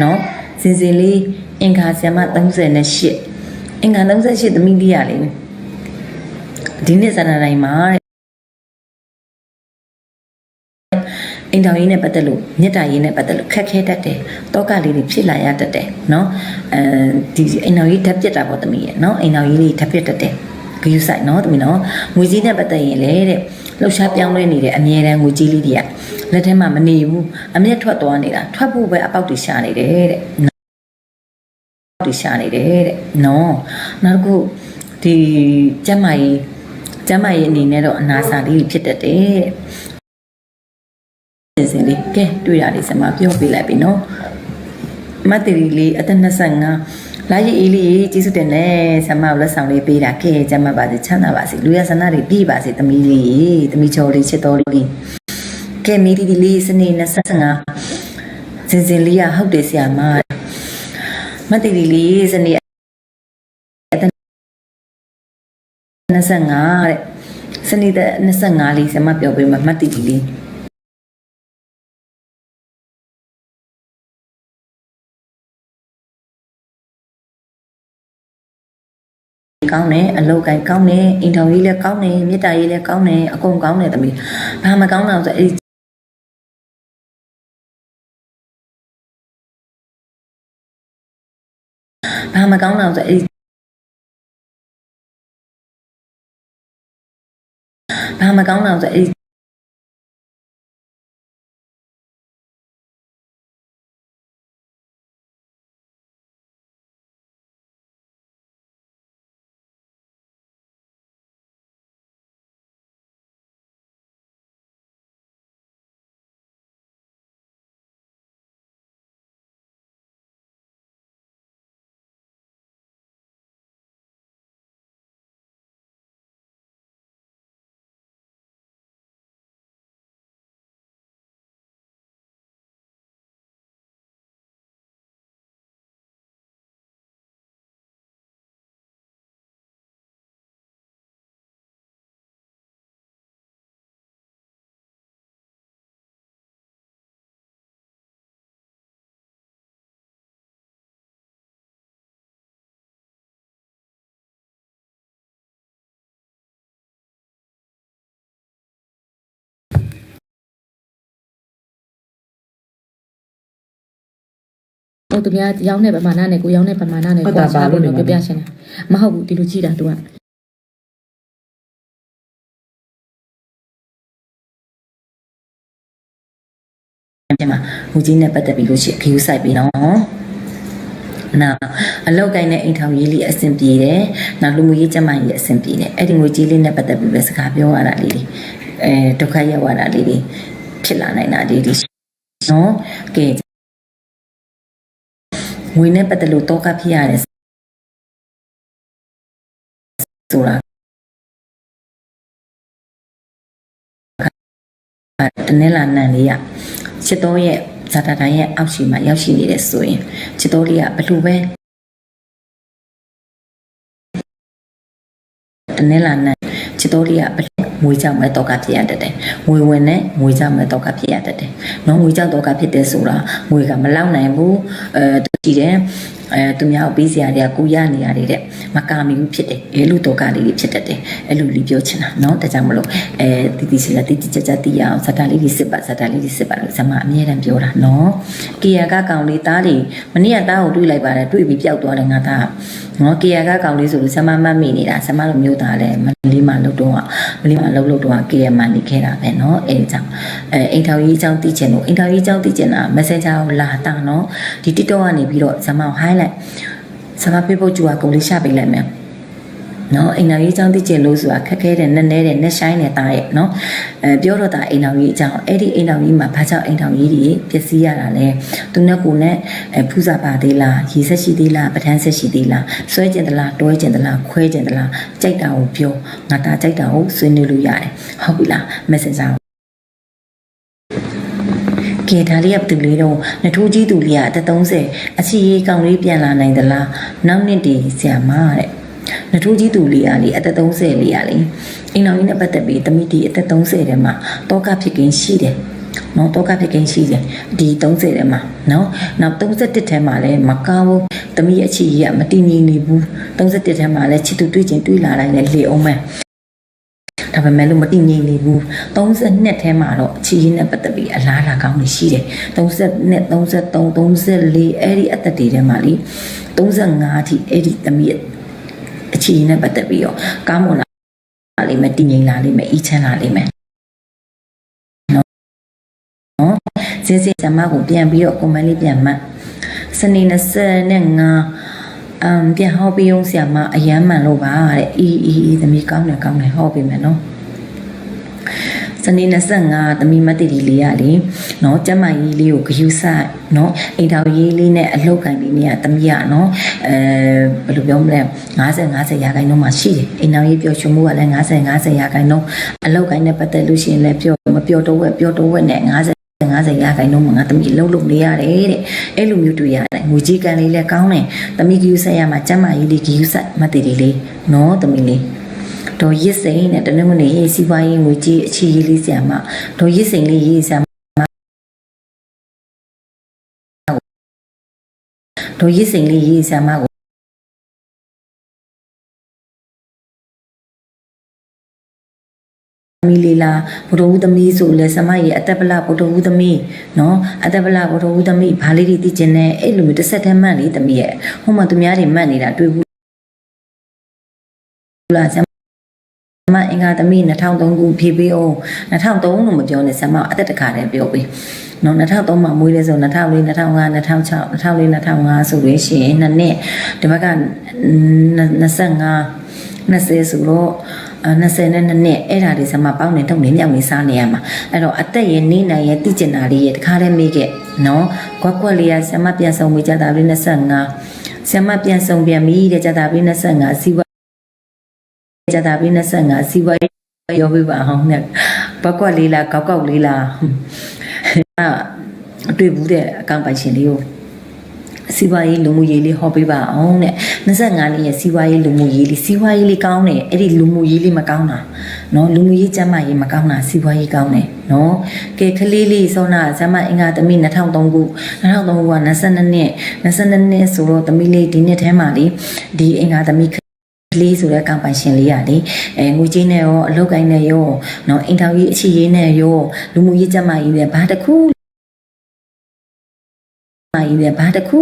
နော်စင်စင်လေးအင်္ဂါဆ iam 38အင်္ဂါ38သမီးလေးရလေဒီနေ့ဇာနာတိုင်းမှာတဲ့အိမ်တော်ရေးနဲ့ပတ်သက်လို့မြတ်တာရေးနဲ့ပတ်သက်လို့ခက်ခဲတတ်တယ်တောကလေးတွေဖြစ်လာရတတ်တယ်နော်အဲဒီအိမ်တော်ရေးဓာတ်ပြတ်တာပေါ့သမီးရဲ့နော်အိမ်တော်ရေးလေးဓာတ်ပြတ်တတ်တယ်ဂယူဆိုင်နော်သမီးနော်ငွေကြီးနဲ့ပတ်သက်ရင်လေတဲ့ လှုပ်ရှားပြောင်းလဲနေတဲ့အမြဲတမ်းငွေကြီးလေးတွေကလက်ထဲမှာမနေဘူးအမြဲထွက်သွားနေတာထွက်ဖို့ပဲအပေါက်တွေရှာနေတယ်တဲ့တွေရှာနေတယ်တဲ့နော်နောက်တစ်ခုဒီကျမ်းမာရေးကျမ်းမာရေးအနေနဲ့တော့အနာစာလေးဖြစ်တတ်တယ်တဲ့စင်လေးကဲတွေ့ရလေးစမပြောပြလိုက်ပြီနော်မတ်တီလေးအသက်25 လာရီအေးလေးကျေးဇူးတင်တယ်ဆမကိုလက်ဆောင်လေးပေးတာကဲကျမ်းမာပါစေချမ်းသာပါစေလူရဆန္ဒတွေပြည့်ပါစေသမီးလေးသမီးချော်လေးချစ်တော်လေးကဲမီဒီဒီလေးစနေ25စင်စင်လေးရဟုတ်တယ်ဆရာမမတ်တီလီလေးစနေအသက်25တဲ့စနေတဲ့25လေးဆမပြောပေးမှာမတ်တီလီ ကောင်းတယ်အလုပ်ကိုင်ကောင်းတယ်အင်တာကြီးလည်းကောင်းတယ်မေတ္တာကြီးလည်းကောင်းတယ်အကုန်ကောင်းတယ်သမီးဘာမကောင်းတော့ဆိုအဲ့ဒီဘာမကောင်းတော့ဆိုအဲ့ဒီဘာမကောင်းတော့ဆိုအဲ့ ဒီဟိုသူများရောင်းတဲ့ပမာဏနဲ့ကိုရောင်းတဲ့ပမာဏနဲ့ဟုတ်ကိုတာချားလို့ပါလို့တော့နေပြမှာပြရှင်းတာမဟုတ်ဘူးဒီလိုကြည့်တာ तू ကပြန်မှာငွေကြီးနဲ့ပတ်သက်ပြီးလို့ရှိရင်ခရူးဆိုင်ပြီးနော်နောက်အလောက်ကိုင်းတဲ့အိမ်ထောင်ရေးလေးအဆင်ပြေတယ်။နောက်လူမှုရေးကျန်းမာရေးအဆင်ပြေတယ်။အဲ့ဒီငွေကြီးလေးနဲ့ပတ်သက်ပြီးပဲစကားပြောရတာလေးတွေအဲဒုက္ခရောက်ရတာလေးတွေဖြစ်လာနိုင်တာလေးတွေနော်။ကဲ ငွေနဲ့ပတ်သက်လို့တောကဖြစ်ရတယ်ဆိုတာတနင်္လာနံလေးရချစ်တော်ရဲ့ဇာတာတိုင်းရဲ့အောက်ရှိမှာရောက်ရှိနေတယ်ဆိုရင်ချစ်တော်လေးကဘယ်လိုပဲတနင်္လာနံချစ်တော်လေးကဘယ်လို ငွေကြောင့်ပဲတော့ကဖြစ်ရတတ်တယ်ငွေဝင်နဲ့ငွေကြောင့်ပဲတော့ကဖြစ်ရတတ်တယ်နော်ငွေကြောင့်တော့ကဖြစ်တယ်ဆိုတာငွေကမလောက်နိုင်ဘူးအဲတူကြည့်တယ်အဲသူများကိုပေးစရာတွေကကိုရနေရတယ်တဲ့မကာမီဘူးဖြစ်တယ်အဲလိုတော့ကလေးတွေဖြစ်တတ်တယ်အဲ့လိုလေးပြောချင်တာเนาะဒါကြောင့်မလို့အဲတီတီစီလာတီတီကြကြတီရအောင်ဇာတာလေးတွေစစ်ပါဇာတာလေးတွေစစ်ပါလို့ဇမအမြဲတမ်းပြောတာเนาะကီယာကကောင်လေးသားတွေမနေ့ကသားကိုတွေးလိုက်ပါတယ်တွေးပြီးပျောက်သွားတယ်ငါသားเนาะကီယာကကောင်လေးဆိုလို့ဇမမတ်မိနေတာဇမလိုမျိုးသားလဲမလေးမလောက်တော့မလေးမ လောက်လောက်တော့ကီယာမနေခဲ့တာပဲเนาะအဲကြောင့်အဲအိမ်ထောင်ကြီးအကြောင်းသိချင်လို့အိမ်ထောင်ကြီးအကြောင်းသိချင်တာ Messenger ကိုလာတာเนาะဒီ TikTok ကနေပြီးတော့ဇမကို highlight ဆမပေးဖို့ကြူအကုန်လေးရှာပေးလိုက်မယ် နော်အိမ်တော်ကြီးအကြောင်းသိချင်လို့ဆိုတာခက်ခဲတယ်နက်နဲတယ်နက်ရှိုင်းတယ်တာရဲ့နော်အဲပြောတော့တာအိမ်တော်ကြီးအကြောင်းအဲ့ဒီအိမ်တော်ကြီးမှာဘာကြောင့်အိမ်တော်ကြီးတွေပျက်စီးရတာလဲသူနဲ့ကိုနဲ့အဲဖူးစာပါသေးလားရေဆက်ရှိသေးလားပထန်းဆက်ရှိသေးလားဆွဲကျင်သလားတွဲကျင်သလားခွဲကျင်သလားကြိုက်တာကိုပြောငါတာကြိုက်တာကိုဆွေးနွေးလို့ရတယ်ဟုတ်ပြီလား messenger ကဲဒါလေးကဘယ်သူလေးတော့နထိုးကြီးသူလေးကအသက်30အချီရေးကောင်လေးပြန်လာနိုင်သလားနောက်နှစ်တည်ဆရာမတဲ့ နထိုးကြီးသူလေးကလေအသက်30လေးကလေအိမ်တော်ကြီးနဲ့ပတ်သက်ပြီးတမိတီအသက်30ထဲမှာတောကဖြစ်ကင်းရှိတယ်နော်တောကဖြစ်ကင်းရှိတယ်ဒီ30ထဲမှာနော်နောက်31ထဲမှာလည်းမကောင်းဘူးသမီးရဲ့အချီကြီးကမတည်ငြိမ်နေဘူး31ထဲမှာလည်းချစ်သူတွေ့ချင်းတွေ့လာတိုင်းလည်းလေအောင်မယ်ဒါပေမဲ့လို့မတည်ငြိမ်နေဘူး32ထဲမှာတော့အချီကြီးနဲ့ပတ်သက်ပြီးအလားအလာကောင်းနေရှိတယ်32 33 34အဲ့ဒီအသက်တွေထဲမှာလေ35အထိအဲ့ဒီသမီးရဲ့အ ချီကြီးနဲ့ပတ်သက်ပြီးတော့ကောင်းမွန်လာလိမ့်မယ်တည်ငြိမ်လာလိမ့်မယ်အီးချမ်းလာလိမ့်မယ်စင်းစင်းဇမကိုပြန်ပြီးတော့ကွန်မန့်လေးပြန်မှတ်စနေ25အမ်ပြန်ဟောပြီးအောင်ဆရာမအယမ်းမှန်လို့ပါတဲ့အီအီအီသမီးကောင်းတယ်ကောင်းတယ်ဟောပြီးမယ်နော် စနေ25သမီးမတိတီလေးရလေနော်ကျမကြီးလေးကိုဂယူဆိုင်နော်အိမ်တော်ရေးလေးနဲ့အလောက်ကန်လေးနဲ့သမီးကနော်အဲဘယ်လိုပြောမလဲ50 50ရာခိုင်နှုန်းမှာရှိတယ်အိမ်တော်ရေးပြောချင်မှုကလည်း50 50ရာခိုင်နှုန်းအလောက်ကန်နဲ့ပတ်သက်လို့ရှိရင်လည်းပြောမပြောတော့ဝက်ပြောတော့ဝက်နဲ့50 50ရာခိုင်နှုန်းမှာငါသမီးလှုပ်လှုပ်နေရတယ်တဲ့အဲ့လိုမျိုးတွေ့ရတယ်ငွေကြီးကန်လေးလည်းကောင်းတယ်သမီးကယူဆက်ရမှာကျမကြီးလေးကယူဆက်မတည်လေးလေးနော်သမီးလေး တော့ရစ်စိန်နဲ့တနင်္ဂနွေရေးစီးပွားရေးငွေကြီးအချီကြီးလေးဆရာမတော့ရစ်စိန်လေးရေးဆရာမတော့ရစ်စိန်လေးရေးဆရာမကိုသမီးလေးလားဘုဒ္ဓဦးသမီးဆိုလဲဆမရဲ့အသက်ပလဘုဒ္ဓဦးသမီးနော်အသက်ပလဘုဒ္ဓဦးသမီးဘာလေးတွေသိကျင်နေအဲ့လိုမျိုးတစ်ဆက်တည်းမှတ်လေးသမီးရဲ့ဟိုမှာသူများတွေမှတ်နေတာတွေ့ဘူးလားဆမ အင်္ဂါသမီး2003ခုဖြည့်ပေးအောင်2003လို့မပြောနဲ့ဆမအသက်တခါတည်းပြောပေးနော်2003မှာမွေးလဲဆို2004 2005 2006 2004 2005ဆိုလို့ရှိရင်နှစ်နှစ်ဒီဘက်က25 20ဆိုတော့20နဲ့နှစ်အဲ့ဒါတွေဆမပေါင်းနေထုတ်နေမြောက်နေစားနေရမှာအဲ့တော့အသက်ရဲ့နေနိုင်ရဲ့တိကျင်တာလေးရဲ့တခါတည်းမေးခဲ့နော်ကွက်ကွက်လေးကဆမပြန်ဆောင်ပြီးကြတာပြီး25ဆမပြန်ဆောင်ပြန်ပြီးတဲ့ကြတာပြီး25စီဝါ ကြတာပြီး25စီဝိုင်းရောပြပါအောင်နဲ့ဘက်ကွက်လေးလားကောက်ကောက်လေးလားအတွေ့ဘူးတဲ့အကောင့်ပိုင်ရှင်လေးကိုစီဝါရေးလူမှုရေးလေးဟောပေးပါအောင်တဲ့25လေးရဲ့စီဝါရေးလူမှုရေးလေးစီဝါရေးလေးကောင်းတယ်အဲ့ဒီလူမှုရေးလေးမကောင်းတာနော်လူမှုရေးကျမ်းမာရေးမကောင်းတာစီဝါရေးကောင်းတယ်နော်ကဲကလေးလေးစောနာဇမအင်္ဂါသမီး2003ခု2003ခုက22နှစ်22နှစ်ဆိုတော့သမီးလေးဒီနှစ်ထဲမှာလေဒီအင်္ဂါသမီး ကလေးဆိုတဲ့ကံပိုင်ရှင်လေးရလေအဲငွေကြေးနဲ့ရောအလုပ်ကိုင်းနဲ့ရောနော်အင်တာဗျူးအခြေရေးနဲ့ရောလူမှုရေးကျမကြီးနဲ့ဘာတစ်ခုမကြီးနဲ့ဘာတစ်ခု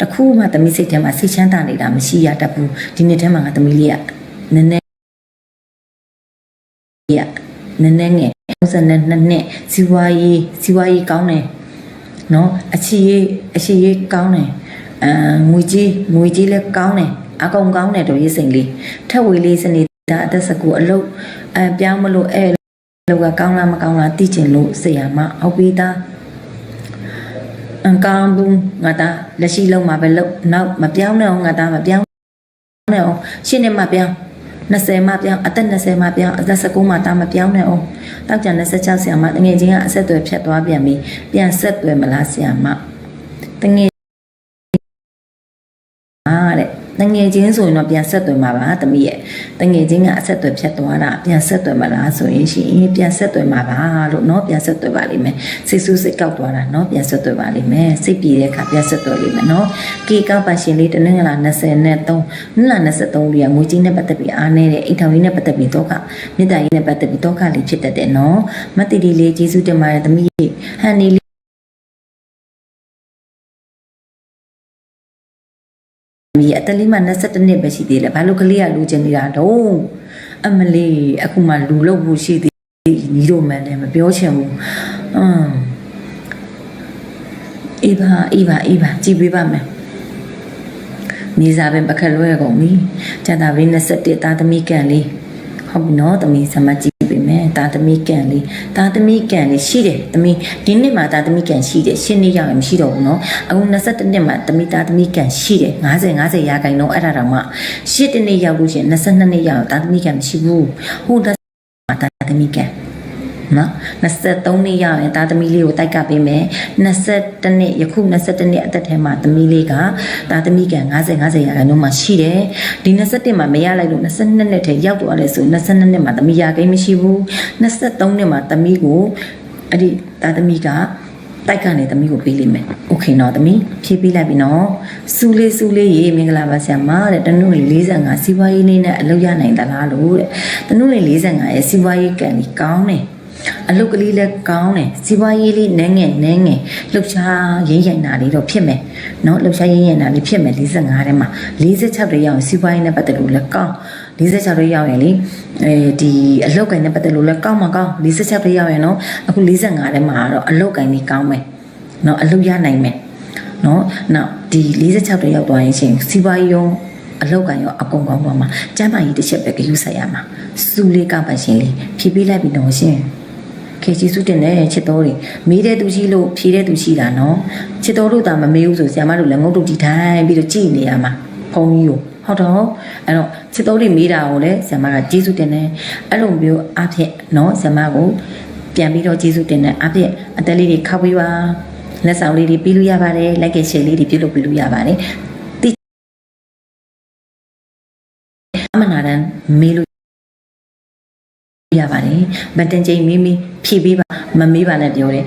တစ်ခုမှသမီးစိတ်ထဲမှာစိတ်ချမ်းသာနေတာမရှိရတတ်ဘူးဒီနေ့ထဲမှာငါသမီးလေးကနည်းနည်းရနည်းနည်းငယ်52နှစ်ဇီဝရေးဇီဝရေးကောင်းတယ်နော်အခြေရေးအခြေရေးကောင်းတယ်အဲငွေကြေးငွေကြေးလည်းကောင်းတယ် အကောင်ကောင်းတယ်တို့ရေးစိန်လေးထက်ဝေလေးစနေတာအသက်စကူအလုတ်အဲပြောင်းမလို့အဲလောက်ကကောင်းလားမကောင်းလားသိချင်လို့ဆရာမဟုတ်ပြီသားအန်ကောင်းဘူးငါသားလက်ရှိလုံးမှာပဲလုံးနောက်မပြောင်းနဲ့အောင်ငါသားမပြောင်းနဲ့အောင်ရှင်းနေမှပြောင်း20မှပြောင်းအသက်20မှပြောင်းအသက်19မှတာမပြောင်းနဲ့အောင်တောက်ကြ26ဆရာမတငယ်ချင်းကအဆက်အသွယ်ဖြတ်သွားပြန်ပြီပြန်ဆက်သွယ်မလားဆရာမတငယ် ငယ်ချင်းဆိုရင်တော့ပြန်ဆက်သွယ်မှာပါတမီးရဲ့တငယ်ချင်းကအဆက်အသွယ်ဖြတ်သွားတာပြန်ဆက်သွယ်မလားဆိုရင်ရှိရင်ပြန်ဆက်သွယ်မှာပါလို့เนาะပြန်ဆက်သွယ်ပါလိမ့်မယ်စိတ်ဆူးစိတ်ကောက်သွားတာเนาะပြန်ဆက်သွယ်ပါလိမ့်မယ်စိတ်ပြေတဲ့အခါပြန်ဆက်သွယ်လိမ့်မယ်เนาะကေကောက်ပါရှင်လေးတနင်္လာ20နဲ့3နင်္လာ23လေးကငွေကြီးနဲ့ပတ်သက်ပြီးအားနေတဲ့အိမ်ထောင်ကြီးနဲ့ပတ်သက်ပြီးတော့ကမြေတားကြီးနဲ့ပတ်သက်ပြီးတော့ကလေးဖြစ်တတ်တယ်เนาะမတ်တီတီလေးကျေးဇူးတင်ပါတယ်တမီးဟန်နီ မီအတလေးမှ22နှစ်ပဲရှိသေးတယ်ဘာလို့ကလေးကလူချင်နေတာတော့အမလေးအခုမှလူလို့ဖို့ရှိသေးညီတို့မှန်တယ်မပြောချင်ဘူးအင်းအေးပါအေးပါအေးပါကြည်ပေးပါမယ်နေစာပင်ပခက်လွဲကုန်ပြီကျန်တာပဲ21သားသမီးကန်လေးဟုတ်ပြီနော်သမီးစမကြည့် ပေးမယ်သားသမီးကန်လေးသားသမီးကန်လေးရှိတယ်သမီးဒီနှစ်မှာသားသမီးကန်ရှိတယ်ရှင်းနေရရင်မရှိတော့ဘူးနော်အခု21နှစ်မှာသမီးသားသမီးကန်ရှိတယ်50 50ရာခိုင်နှုန်းအဲ့ဒါတော့မှရှစ်တနှစ်ရောက်လို့ရှိရင်22နှစ်ရောက်သားသမီးကန်မရှိဘူးဟိုမှာသားသမီးကန် နော်23နှစ်ရောက်ရင်သားသမီးလေးကိုတိုက်ကပ်ပေးမယ်22နှစ်ယခု22နှစ်အသက်ထဲမှာသမီးလေးကသားသမီးက50 50ရာခိုင်နှုန်းမှာရှိတယ်ဒီ21မှာမရလိုက်လို့22နှစ်ထဲရောက်သွားလဲဆို22နှစ်မှာသမီးရကိန်းမရှိဘူး23နှစ်မှာသမီးကိုအဲ့ဒီသားသမီးကတိုက်ကနေသမီးကိုပေးလိမ့်မယ်။ Okay နော်သမီးဖြည့်ပေးလိုက်ပြီနော်။စူလေးစူလေးရေမင်္ဂလာပါဆရာမတဲ့တနုလေး45စီးပွားရေးလေးနဲ့အလုပ်ရနိုင်သလားလို့တဲ့။တနုလေး45ရဲ့စီးပွားရေးကံကြီးကောင်းတယ်။ အလုပ်ကလေးလည်းကောင်းတယ်စီးပွားရေးလေးနည်းငယ်နည်းငယ်လှုပ်ရှားရင်းရိုင်တာလေးတော့ဖြစ်မယ်နော်လှုပ်ရှားရင်းရိုင်တာလေးဖြစ်မယ်45ထဲမှာ46တွေရအောင်စီးပွားရေးနဲ့ပတ်သက်လို့လည်းကောင်း46လေးရောက်ရင်လေအဲဒီအလောက်ကန်နဲ့ပတ်သက်လို့လည်းကောင်းမှာကောင်း46လေးရောက်ရင်တော့အခု45ထဲမှာတော့အလောက်ကန်ကြီးကောင်းမယ်နော်အလောက်ရနိုင်မယ်နော်နောက်ဒီ46တွေရောက်သွားရင်ရှင်စီးပွားရေးရောအလောက်ကန်ရောအကုန်ကောင်းသွားမှာကျမ်းမာရေးတစ်ချက်ပဲကြိုးစားရမှာစူလေးကောက်ပါရှင်လေဖြည်းဖြည်းလိုက်ပြီးတော့ရှင် ခေကြီးစုတင်တဲ့ချစ်တော်တွေမေးတဲ့သူရှိလို့ဖြေတဲ့သူရှိတာနော်ချစ်တော်တို့တာမမေးဘူးဆိုဆရာမတို့လည်းငုတ်တုတ်တီထိုင်ပြီးတော့ကြည်နေရမှာဖုန်းကြီးကိုဟုတ်တော့အဲ့တော့ချစ်တော်တွေမေးတာကိုလည်းဆရာမကကျေးဇူးတင်တယ်အဲ့လိုမျိုးအဖြစ်နော်ဆရာမကိုပြန်ပြီးတော့ကျေးဇူးတင်တယ်အဖြစ်အသက်လေးတွေခောက်ပေးပါလက်ဆောင်လေးတွေပြီးလို့ရပါတယ်လိုက်ကရှယ်လေးတွေပြုလုပ်ပြီးလို့ရပါတယ်တိအမနာတန်မေးလို့ ရပါတယ်ဗတ်တန်ချိန်မိမိဖြည့်ပေးပါမမေးပါနဲ့ပြောတယ်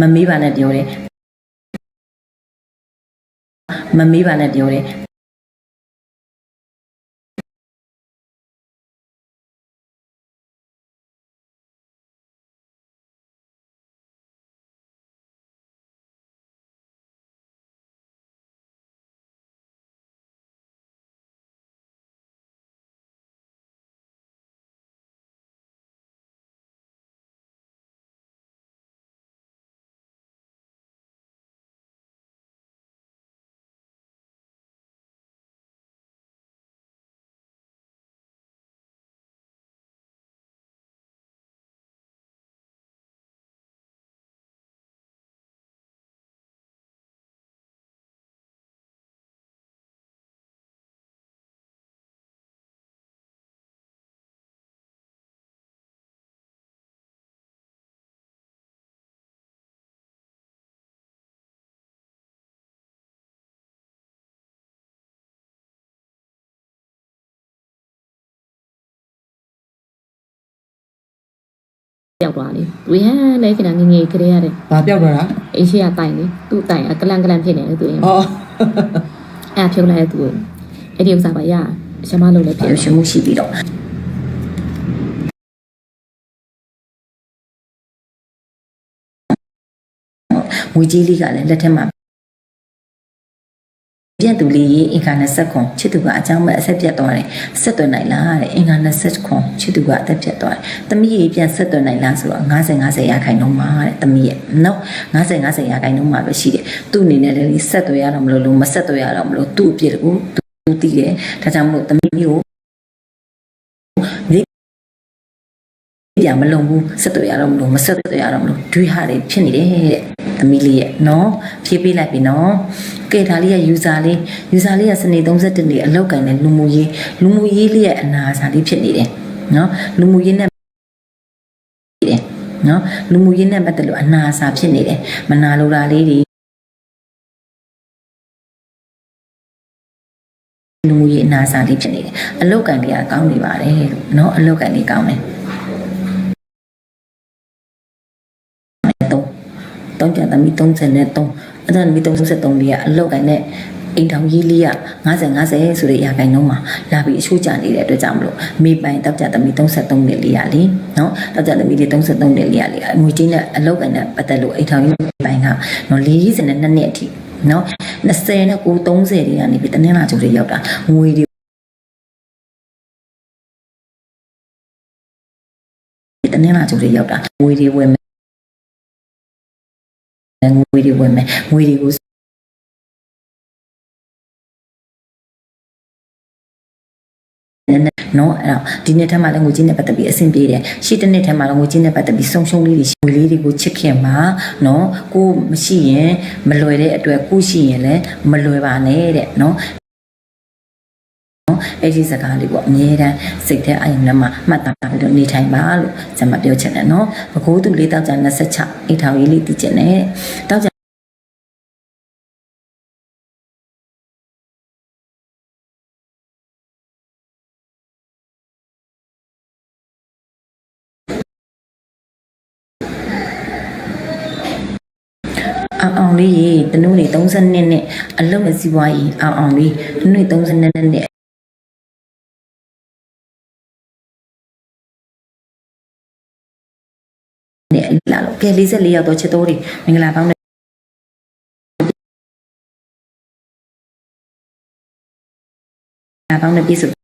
မမေးပါနဲ့ပြောတယ်မမေးပါနဲ့ပြောတယ်။ ပြောက်သွားလေ။သူဟန်လဲခင်ဗျာငငယ်ကလေးရတဲ့ဘာပြောက်တော့တာအိရှိရတိုင်လေသူ့တိုင်အကလန်ကလန်ဖြစ်နေတယ်သူရင်အော်အဲ့ဖြုတ်လိုက်တဲ့သူကိုအဲ့ဒီဥစ္စာပါရရှမလို့လည်းဖြစ်ပြောရှင်မှုရှိပြီးတော့ငွေကြီးလေးကလည်းလက်ထက်မှာ ပြန်သူလေးရေအင်္ဂါ20ခွန်ချစ်သူကအကြောင်းမဲ့အဆက်ပြတ်သွားတယ်ဆက်သွယ်နိုင်လားတဲ့အင်္ဂါ20ခွန်ချစ်သူကအသက်ပြတ်သွားတယ်တမီးရေပြန်ဆက်သွယ်နိုင်လားဆိုတော့50 50ရာခိုင်နှုန်းမှာတဲ့တမီးရဲ့နော်50 50ရာခိုင်နှုန်းမှာပဲရှိတယ်သူ့အနေနဲ့လည်းဆက်သွယ်ရတော့မလို့လို့မဆက်သွယ်ရတော့မလို့သူ့အပြစ်ကိုသူသိတယ်ဒါကြောင့်မလို့တမီးကို ပြမလုံးဘူးဆက်သွယ်ရတော့မလို့မဆက်သွယ်ရတော့မလို့ဒွေဟာတွေဖြစ်နေတယ်တဲ့သမီးလေးရဲ့နော်ဖြည့်ပေးလိုက်ပြီနော်ကဲဒါလေးရဲ့ user လေး user လေးကစနေ31နေ့အလောက်ကင်တဲ့လူမှုရေးလူမှုရေးလေးရဲ့အနာစာလေးဖြစ်နေတယ်နော်လူမှုရေးနဲ့တယ်နော်လူမှုရေးနဲ့ပတ်သက်လို့အနာစာဖြစ်နေတယ်မနာလိုတာလေးတွေလူမှုရေးအနာစာလေးဖြစ်နေတယ်အလောက်ကင်လေးကကောင်းနေပါတယ်လို့နော်အလောက်ကင်လေးကောင်းတယ် 3ကျန်သမီး33အဲ့ဒါသမီး33လေးကအလောက်ကိုင်းနဲ့အိမ်ထောင်ကြီးလေးက50 50ဆိုတဲ့ရာခိုင်နှုန်းမှာလာပြီးအချိုးကျနေတဲ့အတွက်ကြောင့်မလို့မေပိုင်တောက်ကြသမီး33နှစ်လေးရလीနော်တောက်ကြသမီးလေး33နှစ်လေးရလीငွေချင်းနဲ့အလောက်ကိုင်းနဲ့ပတ်သက်လို့အိမ်ထောင်ကြီးပိုင်ကနော်42နှစ်အထိနော်20နဲ့9 30တွေကနေပြီးတနင်္လာကျိုးတွေရောက်တာငွေတွေတနင်္လာကျိုးတွေရောက်တာငွေတွေဝင်မယ် ငွေတွေဝင်မယ်ငွေတွေကိုနော်အဲ့တော့ဒီနှစ်ထက်မှလည်းငွေကြေးနဲ့ပတ်သက်ပြီးအဆင်ပြေတယ်ရှေ့တစ်နှစ်ထက်မှလည်းငွေကြေးနဲ့ပတ်သက်ပြီးဆုံးရှုံးလေးတွေငွေလေးတွေကိုချစ်ခင်မှာနော်ကိုမရှိရင်မလွယ်တဲ့အတွက်ကိုရှိရင်လည်းမလွယ်ပါနဲ့တဲ့နော်နော် အဲ့ဒီစကားလေးပေါ့အမြဲတမ်းစိတ်ထဲအယုံထဲမှာမှတ်သားပြီးတော့နေထိုင်ပါလို့ကျွန်မပြောချင်တယ်နော်ဘကိုးသူလေးတောက်ကြ26အိထောင်ရေးလေးတည်ကျင်တယ်တောက်ကြအောင်အောင်လေးရေတနုနေ32နှစ်အလုံးအစည်းဝါးကြီးအောင်အောင်လေးတနုနေ32နှစ် နဲ့နဲ့လာလို့ကဲ44ရောက်တော့ချစ်တော်တွေမင်္ဂလာပေါင်းနဲ့မင်္ဂလာပေါင်းနဲ့ပြည့်စုံ